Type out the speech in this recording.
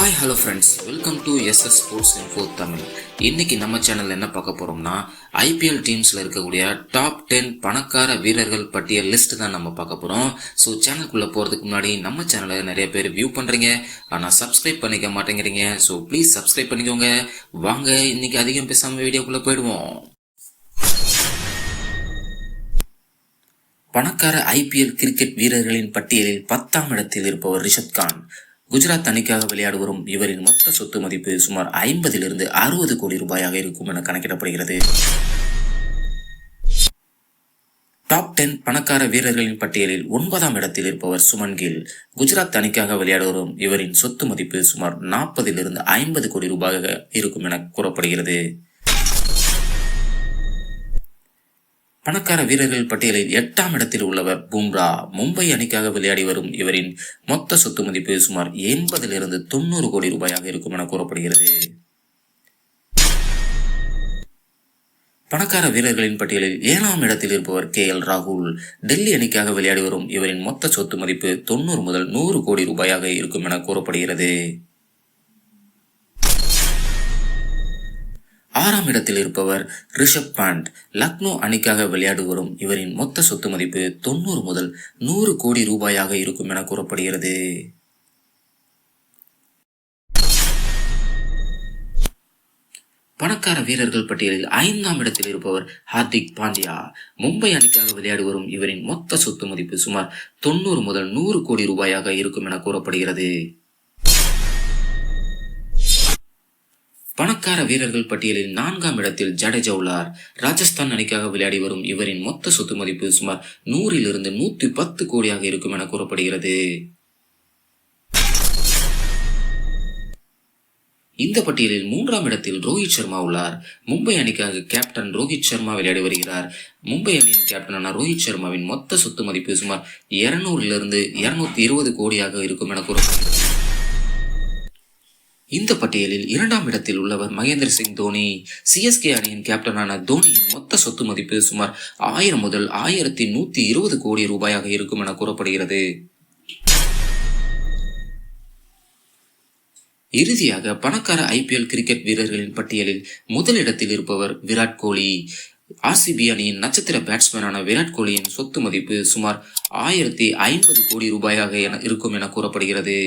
Hi hello friends welcome to SS sports info Tamil இன்னைக்கு நம்ம channel என்ன பார்க்க போறோம்னா ஐபிஎல் டீம்ஸ்ல இருக்கக்கூடிய டாப் டென் பணக்கார வீரர்கள் பட்டியல் லிஸ்ட் தான் நம்ம பார்க்க போறோம். ஸோ சேனலுக்குள்ள போறதுக்கு முன்னாடி நம்ம சேனலை நிறைய பேர் வியூ பண்றீங்க. ஆனால் சப்ஸ்கிரைப் பண்ணிக்க மாட்டேங்கிறீங்க. ஸோ ப்ளீஸ் சப்ஸ்கிரைப் பண்ணிக்கோங்க. வாங்க இன்னைக்கு அதிகம் பேசாம வீடியோக்குள்ள போயிடுவோம். பணக்கார ஐபிஎல் கிரிக்கெட் வீரர்களின் பட்டியலில் பத்தாம் இடத்தில் இருப்பவர் ரிஷப் கான் குஜராத் அணிக்காக விளையாடி வரும் இவரின் மொத்த சொத்து மதிப்பு சுமார் ஐம்பதிலிருந்து அறுபது கோடி ரூபாயாக இருக்கும் என கணக்கிடப்படுகிறது. டாப் டென் பணக்கார வீரர்களின் பட்டியலில் ஒன்பதாம் இடத்தில் இருப்பவர் சுமன் கில். குஜராத் அணிக்காக விளையாடி வரும் இவரின் சொத்து மதிப்பு சுமார் நாற்பதிலிருந்து ஐம்பது கோடி ரூபாயாக இருக்கும் என கூறப்படுகிறது. பணக்கார வீரர்கள் பட்டியலில் எட்டாம் இடத்தில் உள்ளவர் பும்ரா. மும்பை அணிக்காக விளையாடி வரும் இவரின் மொத்த சொத்து மதிப்பு சுமார் எண்பதிலிருந்து தொண்ணூறு கோடி ரூபாயாக இருக்கும் என கூறப்படுகிறது. பணக்கார வீரர்களின் பட்டியலில் ஏழாம் இடத்தில் இருப்பவர் கே எல் ராகுல். டெல்லி அணிக்காக விளையாடி வரும் இவரின் மொத்த சொத்து மதிப்பு தொண்ணூறு முதல் நூறு கோடி ரூபாயாக இருக்கும் என கூறப்படுகிறது. ஆறாம் இடத்தில் இருப்பவர் ரிஷப் பாண்ட் லக்னோ அணிக்காக விளையாடி வரும் இவரின் மொத்த சொத்து மதிப்பு தொண்ணூறு முதல் நூறு கோடி ரூபாயாக இருக்கும் என கூறப்படுகிறது. பணக்கார வீரர்கள் பட்டியலில் ஐந்தாம் இடத்தில் இருப்பவர் ஹார்திக் பாண்டியா. மும்பை அணிக்காக விளையாடி வரும் இவரின் மொத்த சொத்து மதிப்பு சுமார் தொண்ணூறு முதல் நூறு கோடி ரூபாயாக இருக்கும் என கூறப்படுகிறது. பணக்கார வீரர்கள் பட்டியலில் நான்காம் இடத்தில் ஜடேஜா உள்ளார். ராஜஸ்தான் அணிக்காக விளையாடி வரும் இவரின் மொத்த சொத்து மதிப்பு சுமார் நூறிலிருந்து நூத்தி பத்து கோடியாக இருக்கும் என கூறப்படுகிறது. இந்த பட்டியலில் மூன்றாம் இடத்தில் ரோஹித் சர்மா உள்ளார். மும்பை அணிக்காக கேப்டன் ரோஹித் சர்மா விளையாடி வருகிறார். மும்பை அணியின் கேப்டனான ரோஹித் சர்மாவின் மொத்த சொத்து மதிப்பு சுமார் இருநூறிலிருந்து இருநூத்தி இருபது கோடியாக இருக்கும் என கூறப்படுகிறது. இந்த பட்டியலில் இரண்டாம் இடத்தில் உள்ளவர் மகேந்திர சிங் தோனி சிஎஸ்கே அணியின் கேப்டனான தோனியின் மொத்த சொத்து மதிப்பு சுமார் ஆயிரம் முதல் ஆயிரத்தி நூத்தி இருபது கோடி ரூபாயாக இருக்கும் என கூறப்படுகிறது. இறுதியாக பணக்கார ஐபிஎல் கிரிக்கெட் வீரர்களின் பட்டியலில் முதலிடத்தில் இருப்பவர் விராட் கோலி. ஆர்சிபி அணியின் நட்சத்திர பேட்ஸ்மேனான விராட் கோலியின் சொத்து மதிப்பு சுமார் ஆயிரத்தி ஐம்பது கோடி ரூபாயாக என இருக்கும் என கூறப்படுகிறது.